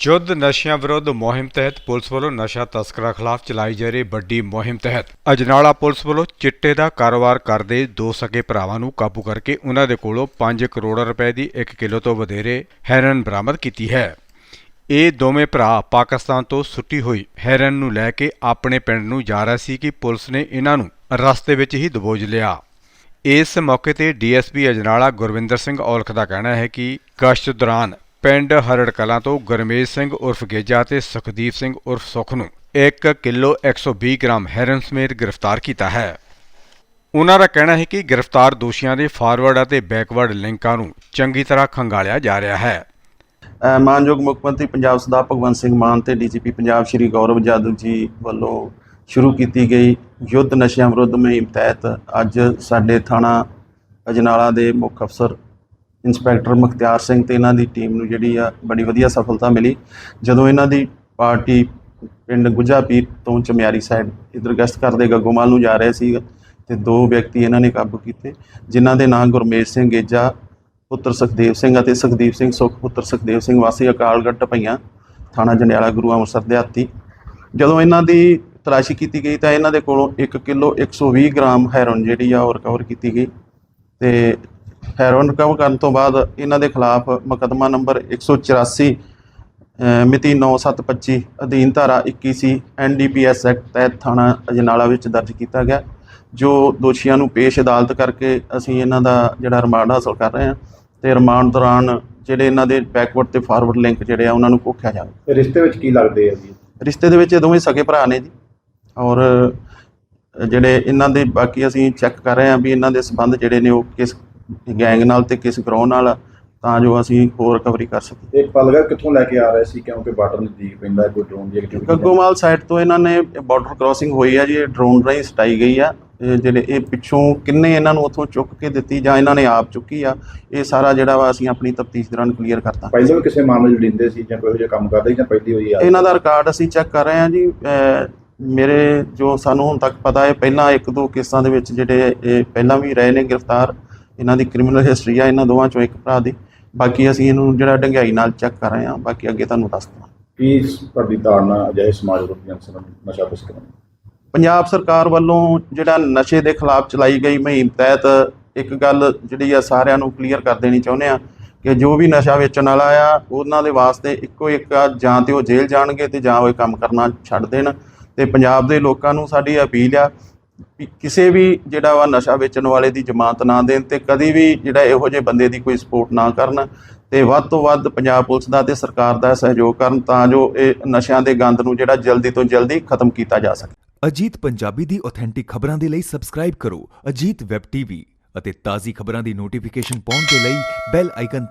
ਜੁੱਧ ਨਸ਼ਿਆਂ ਵਿਰੁੱਧ ਮੁਹਿੰਮ ਤਹਿਤ ਪੁਲਿਸ ਵੱਲੋਂ ਨਸ਼ਾ ਤਸਕਰਾਂ ਖਿਲਾਫ ਚਲਾਈ ਜਾ ਰਹੀ ਵੱਡੀ ਮੁਹਿੰਮ ਤਹਿਤ। ਅਜਨਾਲਾ ਪੁਲਿਸ ਵੱਲੋਂ ਚਿੱਟੇ ਦਾ ਕਾਰੋਬਾਰ ਕਰਦੇ ਦੋ ਸਕੇ ਭਰਾਵਾਂ ਨੂੰ ਕਾਬੂ ਕਰਕੇ ਉਹਨਾਂ ਦੇ ਕੋਲੋਂ 5 ਕਰੋੜ ਰੁਪਏ ਦੀ 1 ਕਿਲੋ ਤੋਂ ਵਧੇਰੇ ਹੈਰਨ ਬਰਾਮਦ ਕੀਤੀ ਹੈ। ਇਹ ਦੋਵੇਂ ਭਰਾ ਪਾਕਿਸਤਾਨ ਤੋਂ ਸੁੱਟੀ ਹੋਈ ਹੈਰਨ ਨੂੰ ਲੈ ਕੇ ਆਪਣੇ ਪਿੰਡ ਨੂੰ ਜਾ ਰਹੇ ਸੀ ਕਿ ਪੁਲਿਸ ਨੇ ਇਹਨਾਂ ਨੂੰ ਰਸਤੇ ਵਿੱਚ ਹੀ ਦਬੋਚ ਲਿਆ। ਇਸ ਮੌਕੇ ਤੇ ਡੀਐਸਪੀ ਅਜਨਾਲਾ ਗੁਰਵਿੰਦਰ ਸਿੰਘ ਔਲਖ ਦਾ ਕਹਿਣਾ ਹੈ ਕਿ ਗਸ਼ਤ ਦੌਰਾਨ ਪਿੰਡ ਹਰੜ ਕਲਾਂ ਤੋਂ ਗੁਰਮੇਜ ਸਿੰਘ ਉਰਫ ਗੇਜਾ ਤੇ ਸੁਖਦੀਪ ਸਿੰਘ ਉਰਫ ਸੁਖ ਨੂੰ 1 ਕਿਲੋ 120 ਗ੍ਰਾਮ ਹੈਰਨ ਸਮੇਤ ਗ੍ਰਿਫਤਾਰ ਕੀਤਾ ਹੈ। ਉਹਨਾਂ ਦਾ ਕਹਿਣਾ ਹੈ ਕਿ ਗ੍ਰਿਫਤਾਰ ਦੋਸ਼ੀਆਂ ਦੇ ਫਾਰਵਰਡ ਅਤੇ ਬੈਕਵਰਡ ਲਿੰਕਾਂ ਨੂੰ ਚੰਗੀ ਤਰ੍ਹਾਂ ਖੰਗਾਲਿਆ ਜਾ ਰਿਹਾ ਹੈ। ਮਾਨਯੋਗ ਮੁੱਖ ਮੰਤਰੀ ਪੰਜਾਬ ਸਰਦਾਰ ਭਗਵੰਤ ਸਿੰਘ ਮਾਨ ਤੇ ਡੀਜੀਪੀ ਪੰਜਾਬ ਸ਼੍ਰੀ ਗੌਰਵ ਜਾਦਵ ਜੀ ਵੱਲੋਂ ਸ਼ੁਰੂ ਕੀਤੀ ਗਈ ਯੁੱਧ ਨਸ਼ਿਆਂ ਵਿਰੁੱਧ ਮੁਹਿੰਮ ਤਹਿਤ ਅੱਜ ਸਾਡੇ ਥਾਣਾ ਅਜਨਾਲਾ ਦੇ ਮੁੱਖ ਅਫਸਰ ਇੰਸਪੈਕਟਰ ਮੁਖਤਿਆਰ ਸਿੰਘ ਤੇ ਇਹਨਾਂ ਦੀ ਟੀਮ ਨੂੰ ਜਿਹੜੀ ਆ ਬੜੀ ਵਧੀਆ ਸਫਲਤਾ ਮਿਲੀ। ਜਦੋਂ ਇਹਨਾਂ ਦੀ ਪਾਰਟੀ ਪਿੰਡ ਗੁੱਜਾਪੀਰ ਤੋਂ ਚਮਿਆਰੀ ਸਾਈਡ ਇਧਰ ਗਸ਼ਤ ਕਰਦੇ ਗੱਗੋਮਾਲ ਨੂੰ ਜਾ ਰਹੇ ਸੀ ਤੇ ਦੋ ਵਿਅਕਤੀ ਇਹਨਾਂ ਨੇ ਕਾਬੂ ਕੀਤੇ, ਜਿਨ੍ਹਾਂ ਦੇ ਨਾਂ ਗੁਰਮੇਜ ਸਿੰਘ ਗੇਜਾ, ਪੁੱਤਰ ਸੁਖਦੇਵ ਸਿੰਘ ਅਤੇ ਸੁਖਦੀਪ ਸਿੰਘ ਸੁਖ, ਪੁੱਤਰ ਸੁਖਦੇਵ ਸਿੰਘ ਵਾਸੀ ਅਕਾਲਗੜ੍ਹ ਟਪਈਆਂ ਥਾਣਾ ਜੰਡਿਆਲਾ, ਗੁਰੂ ਅੰਮ੍ਰਿਤਸਰ, ਦਿਹਾਤੀ। ਜਦੋਂ ਇਹਨਾਂ ਦੀ ਤਲਾਸ਼ੀ ਕੀਤੀ ਗਈ ਤਾਂ ਇਹਨਾਂ ਦੇ ਕੋਲੋਂ 1 ਕਿਲੋ 120 ਗ੍ਰਾਮ ਹੈਰੋਇਨ ਜਿਹੜੀ ਆ ਉਹ ਰਿਕਵਰ ਕੀਤੀ ਗਈ ਤੇ ਹੈਰੋਇਨ ਰਿਕਵਰ ਕਰਨ ਤੋਂ ਬਾਅਦ ਇਹਨਾਂ ਦੇ ਖਿਲਾਫ ਮੁਕੱਦਮਾ ਨੰਬਰ 184 ਅਹ ਮਿਤੀ 9725 ਅਧੀਨ ਧਾਰਾ 21 ਸੀ ਐਨਡੀਪੀਐਸ ਐਕਟ ਤਹਿਤ ਥਾਣਾ ਅਜਨਾਲਾ ਵਿੱਚ ਦਰਜ ਕੀਤਾ ਗਿਆ ਜੋ ਦੋਸ਼ੀਆਂ ਨੂੰ ਪੇਸ਼ ਅਦਾਲਤ ਕਰਕੇ ਅਸੀਂ ਇਹਨਾਂ ਦਾ ਜਿਹੜਾ ਰਿਮਾਂਡ ਹਾਸਲ ਕਰ ਰਹੇ ਹਾਂ ਤੇ ਰਿਮਾਂਡ ਦੌਰਾਨ ਜਿਹੜੇ ਇਹਨਾਂ ਦੇ ਬੈਕਵਰਡ ਤੇ ਫਾਰਵਰਡ ਲਿੰਕ ਜਿਹੜੇ ਆ ਉਹਨਾਂ ਨੂੰ ਘੋਖਿਆ ਜਾਵੇ। ਰਿਸ਼ਤੇ ਵਿੱਚ ਕੀ ਲੱਗਦੇ ਆ ਜੀ? ਰਿਸ਼ਤੇ ਦੇ ਵਿੱਚ ਇਹ ਦੋਵੇਂ ਸਕੇ ਭਰਾ ਨੇ ਜੀ ਔਰ ਜਿਹੜੇ ਇਹਨਾਂ ਦੇ ਬਾਕੀ ਅਸੀਂ ਚੈੱਕ ਕਰ ਰਹੇ ਹਾਂ ਵੀ ਇਹਨਾਂ ਦੇ ਸਬੰਧ ਜਿਹੜੇ ਨੇ ਉਹ ਕਿਸ ਗੈਂਗ ਨਾਲ ਤੇ ਕਿਸ ਗਰੋਹ ਨਾਲ ਤਾਂ ਜੋ ਅਸੀਂ ਹੋਰ ਰਿਕਵਰੀ ਕਰ ਸਕੀਏ। ਇਹ ਪਲਗਾ ਕਿੱਥੋਂ ਲੈ ਕੇ ਆ ਰਹੇ ਸੀ? ਕਿਉਂਕਿ ਬਾਰਡਰ ਨਜ਼ਦੀਕ ਪੈਂਦਾ ਹੈ, ਕੋਈ ਡਰੋਨ ਦੀ ਐਕਟੀਵਿਟੀ ਗੱਗੋਮਾਲ ਸਾਈਡ ਤੋਂ ਇਹਨਾਂ ਨੇ ਬਾਰਡਰ ਕ੍ਰਾਸਿੰਗ ਹੋਈ ਆ ਜੀ ਇਹ ਡਰੋਨ ਰਾਹੀਂ ਸਟਾਈ ਗਈ ਆ। ਇਹ ਜਿਹੜੇ ਇਹ ਪਿੱਛੋਂ ਕਿੰਨੇ ਇਹਨਾਂ ਨੂੰ ਉੱਥੋਂ ਚੁੱਕ ਕੇ ਦਿੱਤੀ ਜਾਂ ਇਹਨਾਂ ਨੇ ਆਪ ਚੁੱਕੀ ਆ ਇਹ ਸਾਰਾ ਜਿਹੜਾ ਵਾ ਅਸੀਂ ਆਪਣੀ ਤਫਤੀਸ਼ ਦੌਰਾਨ ਕਲੀਅਰ ਕਰਤਾ। ਪਹਿਲਾਂ ਵੀ ਕਿਸੇ ਮਾਮਲੇ 'ਚ ਲਿੰਦੇ ਸੀ ਜਾਂ ਕੋਈ ਜਿਹਾ ਕੰਮ ਕਰਦੇ ਸੀ ਜਾਂ ਪਹਿਲੀ ਹੋਈ ਆ? ਇਹਨਾਂ ਦਾ ਰਿਕਾਰਡ ਅਸੀਂ ਚੈੱਕ ਕਰ ਰਹੇ ਹਾਂ ਜੀ ਅਹ ਮੇਰੇ ਜੋ ਸਾਨੂੰ ਹੁਣ ਤੱਕ ਪਤਾ ਹੈ ਪਹਿਲਾਂ ਇੱਕ ਦੋ ਕੇਸਾਂ ਦੇ ਵਿੱਚ ਜਿਹੜੇ ਇਹ ਪਹਿਲਾਂ ਵੀ ਰਹੇ ਨੇ ਗ੍ਰਿਫਤਾਰ। ਇਹਨਾਂ ਦੀ ਕ੍ਰਿਮੀਨਲ ਹਿਸਟਰੀ ਆ ਇਹਨਾਂ ਦੋਵਾਂ ਚੋਂ ਇੱਕ ਭਰਾ ਦੀ। ਬਾਕੀ ਅਸੀਂ ਇਹਨੂੰ ਜਿਹੜਾ ਡੰਗਾਈ ਨਾਲ ਚੈੱਕ ਕਰ ਰਹੇ ਹਾਂ ਬਾਕੀ ਅੱਗੇ ਤੁਹਾਨੂੰ ਦੱਸ ਦਵਾਂ। ਕੀ ਤੁਹਾਡੀ ਧਾਰਨਾ ਅਜਿਹੇ ਸਮਾਜ ਵਿਰੋਧੀ ਜਨਸਨ ਨਸ਼ਾ ਤਸਕਰਾਂ? ਪੰਜਾਬ ਸਰਕਾਰ ਵੱਲੋਂ ਜਿਹੜਾ ਨਸ਼ੇ ਦੇ ਖਿਲਾਫ ਚਲਾਈ ਗਈ ਮੁਹਿੰਮ ਤਹਿਤ ਇੱਕ ਗੱਲ ਜਿਹੜੀ ਆ ਸਾਰਿਆਂ ਨੂੰ ਕਲੀਅਰ ਕਰ ਦੇਣੀ ਚਾਹੁੰਦੇ ਆ ਕਿ ਜੋ ਵੀ ਨਸ਼ਾ ਵੇਚਣ ਵਾਲਾ ਆ ਉਹਨਾਂ ਦੇ ਵਾਸਤੇ ਇੱਕੋ ਇੱਕ ਆ ਜਾਂ ਤੇ ਉਹ ਜੇਲ੍ਹ ਜਾਣਗੇ ਤੇ ਜਾਂ ਉਹ ਕੰਮ ਕਰਨਾ ਛੱਡ ਦੇਣ। ਤੇ ਪੰਜਾਬ ਦੇ ਲੋਕਾਂ ਨੂੰ ਸਾਡੀ ਅਪੀਲ ਆ ਵੀ ਕਿਸੇ ਵੀ ਜਿਹੜਾ ਵਾ ਨਸ਼ਾ ਵੇਚਣ ਵਾਲੇ ਦੀ ਜ਼ਮਾਨਤ ਨਾ ਦੇਣ ਤੇ ਕਦੀ ਵੀ ਜਿਹੜਾ ਇਹੋ ਜਿਹੇ ਬੰਦੇ ਦੀ ਕੋਈ ਸਪੋਰਟ ਨਾ ਕਰਨ ਤੇ ਵੱਧ ਤੋਂ ਵੱਧ ਪੰਜਾਬ ਪੁਲਿਸ ਦਾ ਤੇ ਸਰਕਾਰ ਦਾ ਸਹਿਯੋਗ ਕਰਨ ਤਾਂ ਜੋ ਇਹ ਨਸ਼ਿਆਂ ਦੇ ਗੰਦ ਨੂੰ ਜਿਹੜਾ ਜਲਦੀ ਤੋਂ ਜਲਦੀ ਖਤਮ ਕੀਤਾ ਜਾ ਸਕੇ। ਅਜੀਤ ਪੰਜਾਬੀ ਦੀ ਆਥੈਂਟਿਕ ਖਬਰਾਂ ਦੇ ਲਈ ਸਬਸਕ੍ਰਾਈਬ ਕਰੋ ਅਜੀਤ ਵੈਬ ਟੀਵੀ ਅਤੇ ਤਾਜ਼ੀ ਖਬਰਾਂ ਦੀ ਨੋਟੀਫਿਕੇਸ਼ਨ ਪਾਉਣ ਦੇ ਲਈ ਬੈਲ ਆਈਕਨ ਤੇ